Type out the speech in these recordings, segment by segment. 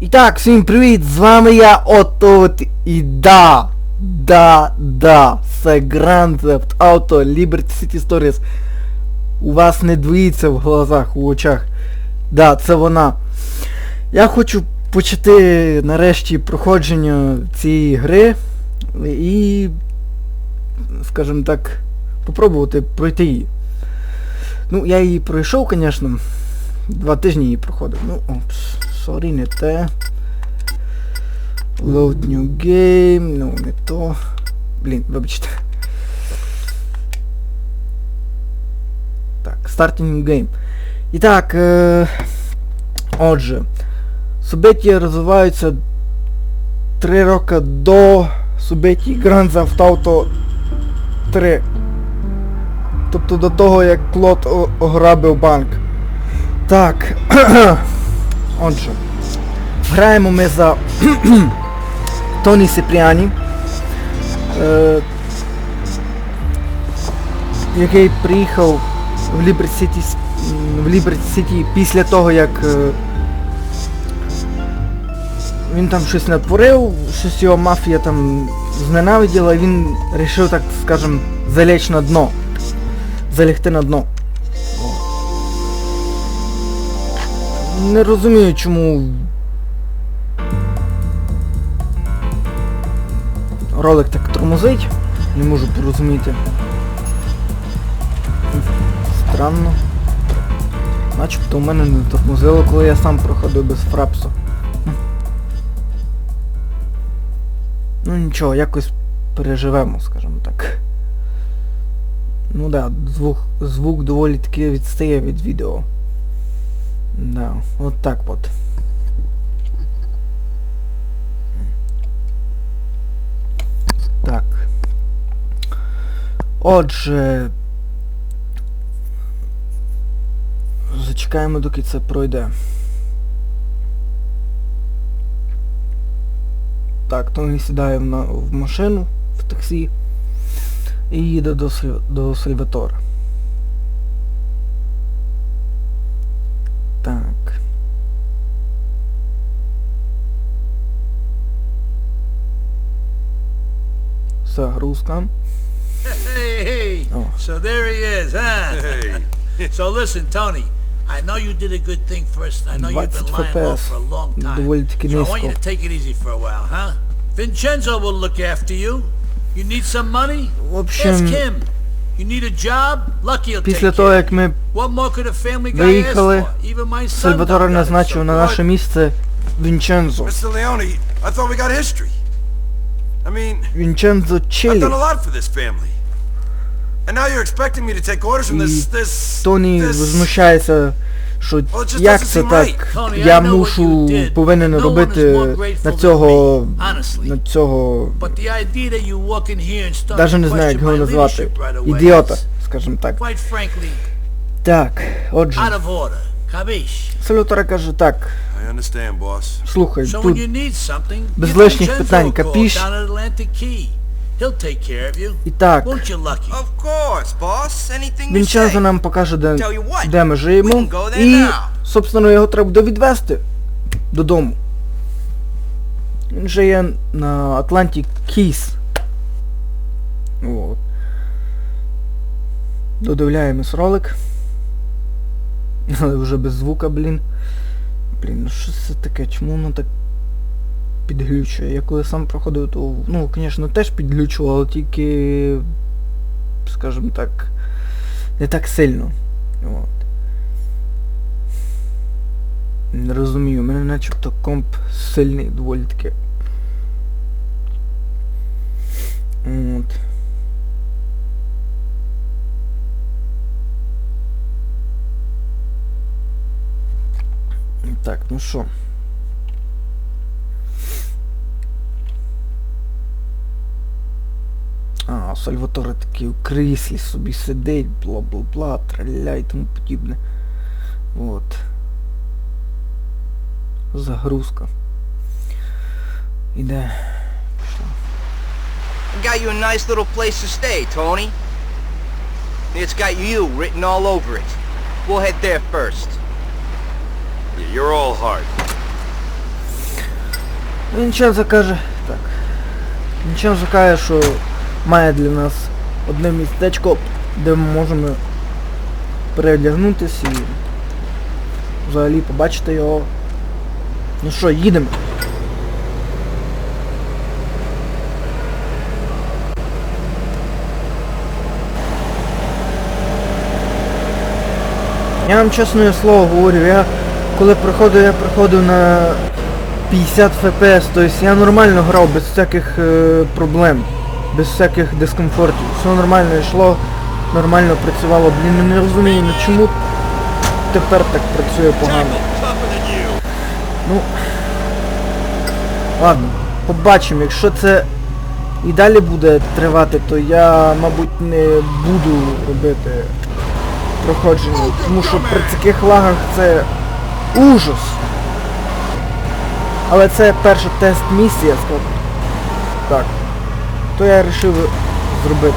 І так, всім привіт! З вами я Ото от і да, да, да, це Grand Theft Auto Liberty City Stories. У вас не двоїться в глазах, у очах. Да, це вона. Я хочу почати нарешті проходження цієї гри і, скажімо так, попробувати пройти її. Ну, я її пройшов, звісно. Два тижні її проходив. Ну, опс, сорі, не те. Load new game, ну не то. Блін, вибачте. Так, starting new game. І так, е, отже, события розвиваються 3 роки до событий Grand Theft Auto 3. Тобто до того, як Клод ограбив банк. Так. Отже. Граємо ми за Тоні Сипріані. Е, який приїхав в Ліберт Сіті в Ліберт Сіті після того, як е, він там щось натворив, щось його мафія там зненавиділа, і він вирішив, так скажем, залечь на дно. Залягти на дно. Не розумію, чому ролик так тормозить. Не можу порозуміти. Странно. Начебто у мене не тормозило, коли я сам проходив без фрапсу. Ну нічого, якось переживемо, скажімо так. Ну да, звук, звук доволі таки відстає від відео. Да, от так от. Так. Отже. Зачекаємо, доки це пройде. Так, Тоні сідає в, машину, в таксі і їде до, до Сальватора. Так. Загрузка. Hey, hey. Oh. So there he is, huh? Hey. so listen, Tony. I know you did a good thing first. I know you've been lying low for a long time. So I want you to take it easy for a while, huh? Vincenzo will look after you. You need some money? Ask him. You need a job? Lucky he'll після take того, care. як ми What more could a family guy виїхали, it, назначив на наше місце Вінчензо. Mr. Leone, I thought we got history. I mean, Вінчензо I've Челі. done a lot for this family. And now you're expecting me to take orders from this, І this, Тоні возмущається, що як це так, я мушу, повинен робити is more grateful на цього, на цього, But the idea that you walk in here and start даже не знаю, як його назвати, leadership right away ідіота, скажімо так. quite frankly, Так, отже, Сальватора каже так, слухай, тут без лишніх питань, капіш? і так, Вінчензо say. нам покаже, де, де ми живемо, і, собственно, його треба буде відвезти додому. Він же є на Atlantic Keys. От. Додивляємось ролик. Але вже без звука, блін. Блін, ну що це таке? Чому воно так підглючує? Я коли сам проходив, то, ну, звісно, теж підглючував, але тільки, скажімо так, не так сильно. От. Не розумію, у мене начебто комп сильний доволі таки. От. Так, ну що. А, Сальваторе такий у кріслі собі сидить, бла-бла-бла, траля і тому подібне. От. Загрузка. Іде. I got you a nice little place to stay, Tony. It's got you written all over it. We'll head there first. You're all hard. Вінченцо каже, так. Вінченцо каже, що має для нас одне містечко, де ми можемо переодягнутися і взагалі побачити його. Ну що, їдемо. Я вам чесне слово говорю, я коли приходив, я приходив на 50 FPS, тобто я нормально грав без всяких е, проблем, без всяких дискомфортів. Все нормально йшло, нормально працювало. Блін, не розумію, ну чому тепер так працює погано. Ну. Ладно, побачимо, якщо це і далі буде тривати, то я, мабуть, не буду робити проходження, тому що при таких лагах це ужас. Але це перша тест місія, скажу. Так. То я вирішив зробити.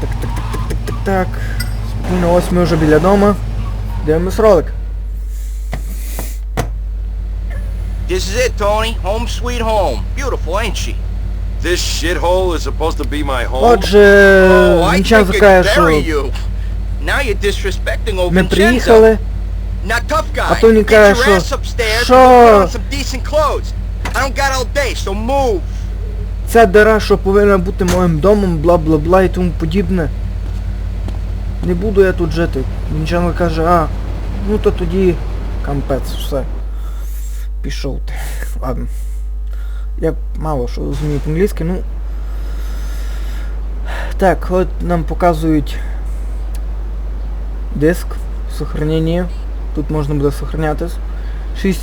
Так, так, так, так, так, так, так. Спокійно, ось ми вже біля дома. Дивимось ролик. This is it, Tony. Home sweet home. Beautiful, ain't she? This shithole is supposed to be my home? Отже, oh, Вінченцо каже, що. Now you're disrespecting old ми приїхали. Now, tough guy, А то get каже, your що- ass upstairs що- and some decent clothes. I don't got all day, so move. Ця дира, що повинна бути моїм домом, бла бла бла і тому подібне. Не буду я тут жити. Вінченко каже, а, ну то тоді кампець, все. Пішов ти. Ладно. Я мало що розумію по-англійськи, ну. Так, от нам показують диск сохранення. Тут можна буде сохранятись. 6,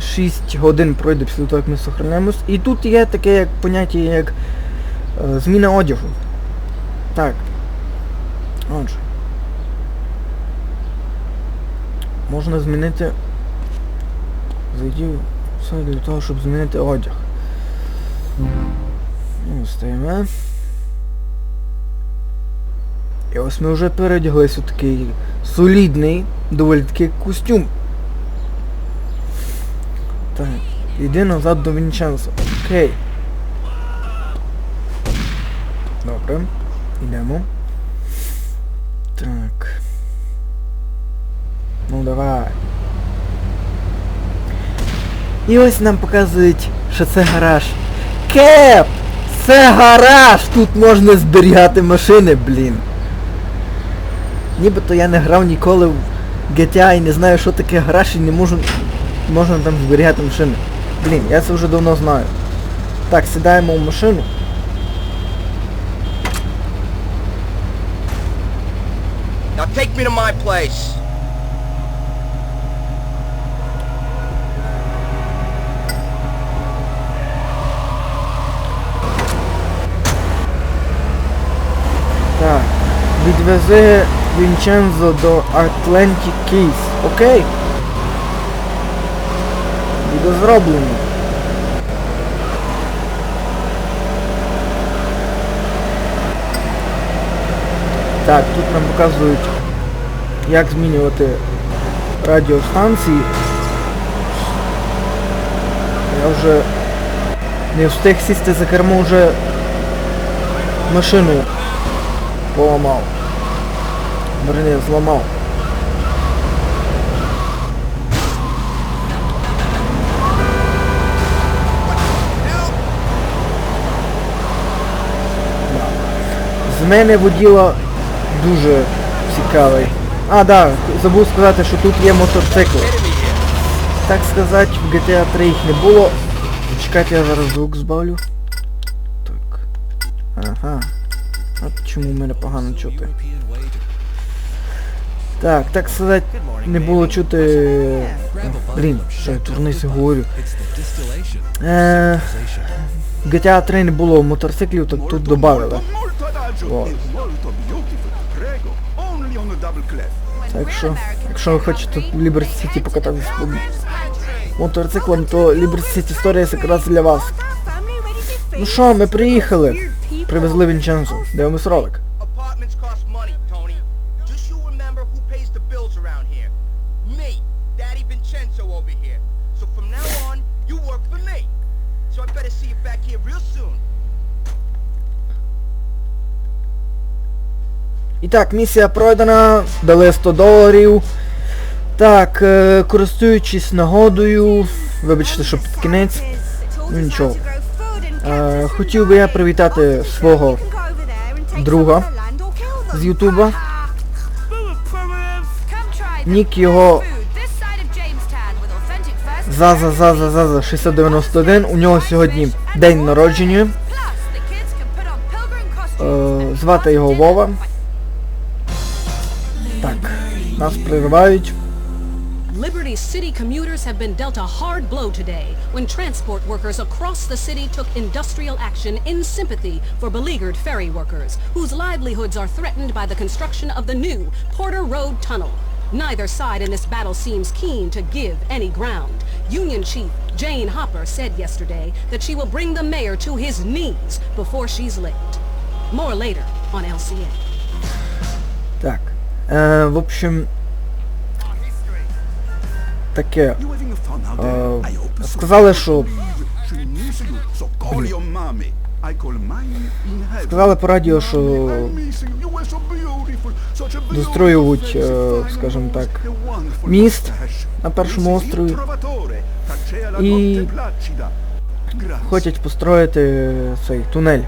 6 годин пройде після того, як ми сохраняємось. І тут є таке як поняття, як е, зміна одягу. Так. Отже. Можна змінити. Зайти все для того, щоб змінити одяг. Ну, Стаємо. І ось ми вже передяглись у такий солідний, доволі такий костюм. Так, іди назад до Вінченцо. Окей. Добре. Йдемо. Так. Ну давай. І ось нам показують, що це гараж. Кеп! Це гараж! Тут можна зберігати машини, блін. Нібито я не грав ніколи в GTA і не знаю, що таке гараж і не можу... Можна там зберігати машини. Блін, я це вже давно знаю. Так, сідаємо в машину. Now take me to my place. Так. Відвези Вінчензо до Atlantic Keys. Окей? Буде зроблено. Так, тут нам показують, як змінювати радіостанції. Я вже не встиг сісти за кермо вже машину поламав. Верні, зламав. З мене воділо дуже цікавий. А, да, забув сказати, що тут є мотоцикл. Так сказати, в GTA 3 їх не було. Чекайте, я зараз звук збавлю. Так. Ага. От чому в мене погано чути. Так, так сказати, не було чути... Блін, що я турницю говорю. Е, GTA 3 не було мотоциклів, так тут додали. Так що, якщо ви хочете в Liberty City покататися по мотоциклом, то Liberty City Stories якраз для вас. Ну що, ми приїхали. Привезли Вінченцо. Дивимось ролик. Apartments cost money, Tony. Just you remember who pays the bills around here. Me, Daddy Vincenzo over here. So from now on, You work for me. So I better see you back here real soon. І так, місія пройдена, дали 100 доларів. Так, е, користуючись нагодою, вибачте, що під кінець. Ну нічого. Е, хотів би я привітати свого друга з Ютуба. Нік його Заза Заза Заза 691. У нього сьогодні день народження. Е, звати його Вова. Так, нас приривають. Liberty City commuters have been dealt a hard blow today when transport workers across the city took industrial action in sympathy for beleaguered ferry workers whose livelihoods are threatened by the construction of the new Porter Road Tunnel. Neither side in this battle seems keen to give any ground. Union Chief Jane Hopper said yesterday that she will bring the mayor to his knees before she's licked. More later on LCA. Так. Е, в общем, таке. Е, сказали, що сказали по радіо, що достроюють, е, скажімо так, міст на першому острові. І хочуть построїти цей тунель,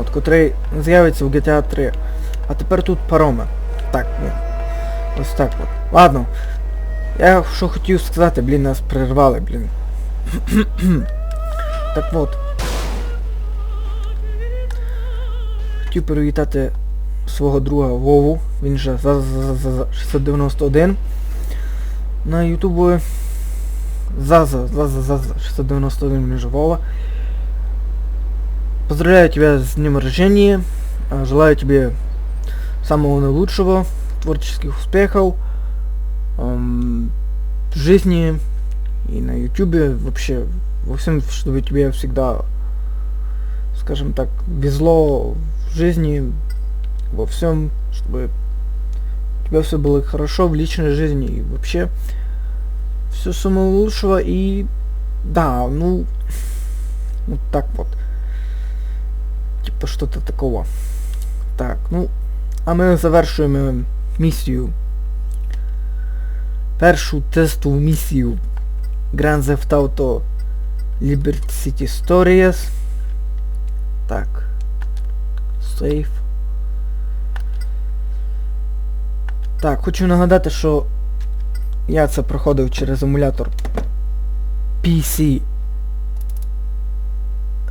от, котрий з'явиться в GTA 3. А тепер тут пароми. Так, ну. Ось так от. Ладно. Я що хотів сказати, блін, нас прервали, блін. так от. Хотів привітати свого друга Вову, він же за, за, за, за 691. На ютубу Заза, Заза, Заза, 691, він же Вова. Поздравляю тебя с днем рождения. Желаю тебе самого наилучшего, творческих успехов эм, в жизни и на ютубе, вообще во всем, чтобы тебе всегда, скажем так, везло в жизни, во всем, чтобы у тебя все было хорошо в личной жизни и вообще все самого лучшего и да, ну вот так вот. Типа что-то такого. Так, ну, а ми завершуємо місію. Першу тестову місію Grand Theft Auto Liberty City Stories. Так. Сейф. Так, хочу нагадати, що я це проходив через емулятор PC.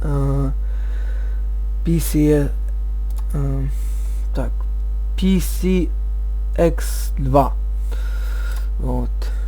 Е, PC... Е, так. PCX2. От.